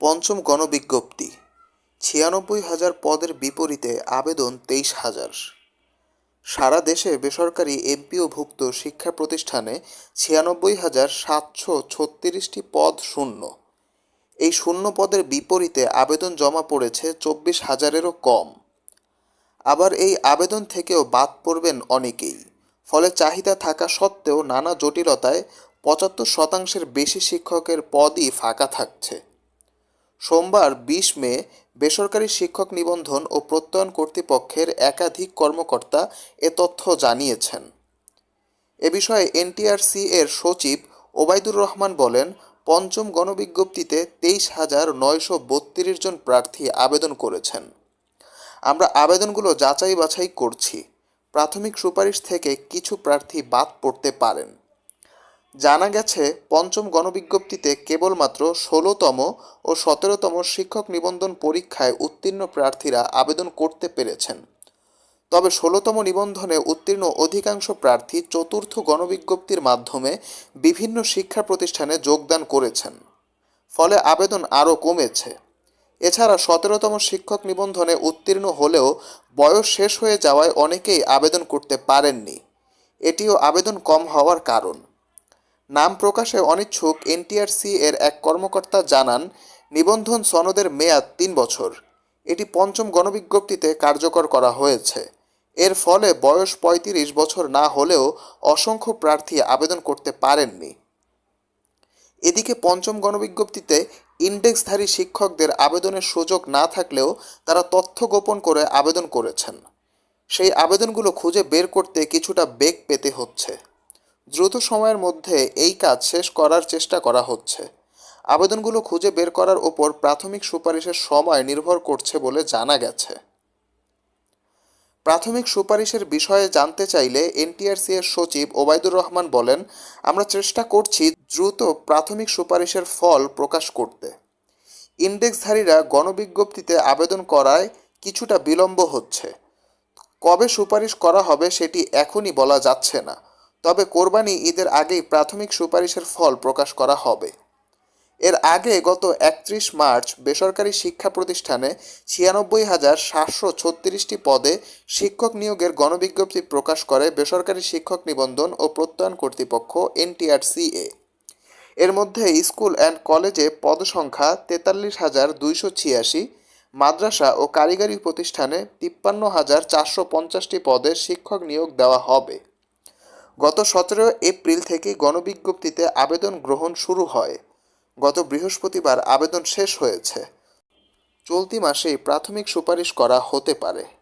পঞ্চম গণবিজ্ঞপ্তি। ছিয়ানব্বই হাজার পদের বিপরীতে আবেদন তেইশ হাজার। সারা দেশে বেসরকারি এমপিওভুক্ত শিক্ষা প্রতিষ্ঠানে ছিয়ানব্বই হাজার সাতশো ছত্রিশটি পদ শূন্য। এই শূন্য পদের বিপরীতে আবেদন জমা পড়েছে চব্বিশ হাজারেরও কম। আবার এই আবেদন থেকেও বাদ পড়বেন অনেকেই। ফলে চাহিদা থাকা সত্ত্বেও নানা জটিলতায় পঁচাত্তর শতাংশের বেশি শিক্ষকের পদই ফাঁকা থাকছে। সোমবার বিশ মে, বেসরকারি শিক্ষক নিবন্ধন ও প্রত্যয়ন কর্তৃপক্ষের একাধিক কর্মকর্তা এ তথ্য জানিয়েছেন। এ বিষয়ে এনটিআরসি এর সচিব ওবায়দুর রহমান বলেন, পঞ্চম গণবিজ্ঞপ্তিতে তেইশ হাজার নয়শো বত্রিশ জন প্রার্থী আবেদন করেছেন। আমরা আবেদনগুলো যাচাই বাছাই করছি। প্রাথমিক সুপারিশ থেকে কিছু প্রার্থী বাদ পড়তে পারেন। জানা গেছে, পঞ্চম গণবিজ্ঞপ্তিতে কেবলমাত্র ষোলোতম ও সতেরোতম শিক্ষক নিবন্ধন পরীক্ষায় উত্তীর্ণ প্রার্থীরা আবেদন করতে পেরেছেন। তবে ষোলোতম নিবন্ধনে উত্তীর্ণ অধিকাংশ প্রার্থী চতুর্থ গণবিজ্ঞপ্তির মাধ্যমে বিভিন্ন শিক্ষা প্রতিষ্ঠানে যোগদান করেছেন। ফলে আবেদন আরও কমেছে। এছাড়া সতেরোতম শিক্ষক নিবন্ধনে উত্তীর্ণ হলেও বয়স শেষ হয়ে যাওয়ায় অনেকেই আবেদন করতে পারেননি। এটিও আবেদন কম হওয়ার কারণ। নাম প্রকাশে অনিচ্ছুক এনটিআরসি এর এক কর্মকর্তা জানান, নিবন্ধন সনদের মেয়াদ তিন বছর। এটি পঞ্চম গণবিজ্ঞপ্তিতে কার্যকর করা হয়েছে। এর ফলে বয়স পঁয়ত্রিশ বছর না হলেও অসংখ্য প্রার্থী আবেদন করতে পারেননি। এদিকে পঞ্চম গণবিজ্ঞপ্তিতে ইন্ডেক্সধারী শিক্ষকদের আবেদনের সুযোগ না থাকলেও তারা তথ্য গোপন করে আবেদন করেছেন। সেই আবেদনগুলো খুঁজে বের করতে কিছুটা বেগ পেতে হচ্ছে। দ্রুত সময়ের মধ্যে এই কাজ শেষ করার চেষ্টা করা হচ্ছে। আবেদনগুলো খুঁজে বের করার ওপর প্রাথমিক সুপারিশের সময় নির্ভর করছে বলে জানা গেছে। প্রাথমিক সুপারিশের বিষয়ে জানতে চাইলে এনটিআরসি এর সচিব ওবায়দুর রহমান বলেন, আমরা চেষ্টা করছি দ্রুত প্রাথমিক সুপারিশের ফল প্রকাশ করতে। ইন্ডেক্সধারীরা গণবিজ্ঞপ্তিতে আবেদন করায় কিছুটা বিলম্ব হচ্ছে। কবে সুপারিশ করা হবে সেটি এখনই বলা যাচ্ছে না। তবে কোরবানি ঈদের আগেই প্রাথমিক সুপারিশের ফল প্রকাশ করা হবে। এর আগে গত একত্রিশ মার্চ বেসরকারি শিক্ষা প্রতিষ্ঠানে ছিয়ানব্বই হাজার সাতশো ছত্রিশটি পদে শিক্ষক নিয়োগের গণবিজ্ঞপ্তি প্রকাশ করে বেসরকারি শিক্ষক নিবন্ধন ও প্রত্যয়ন কর্তৃপক্ষ এনটিআরসিএ। এর মধ্যে স্কুল অ্যান্ড কলেজে পদসংখ্যা তেতাল্লিশ হাজার দুইশো ছিয়াশি, মাদ্রাসা ও কারিগরি প্রতিষ্ঠানে তিপ্পান্ন হাজার চারশো পঞ্চাশটি পদে শিক্ষক নিয়োগ দেওয়া হবে। গত সতেরো এপ্রিল থেকে গণবিজ্ঞপ্তিতে আবেদন গ্রহণ শুরু হয়। গত বৃহস্পতিবার আবেদন শেষ হয়েছে। চলতি মাসেই প্রাথমিক সুপারিশ করা হতে পারে।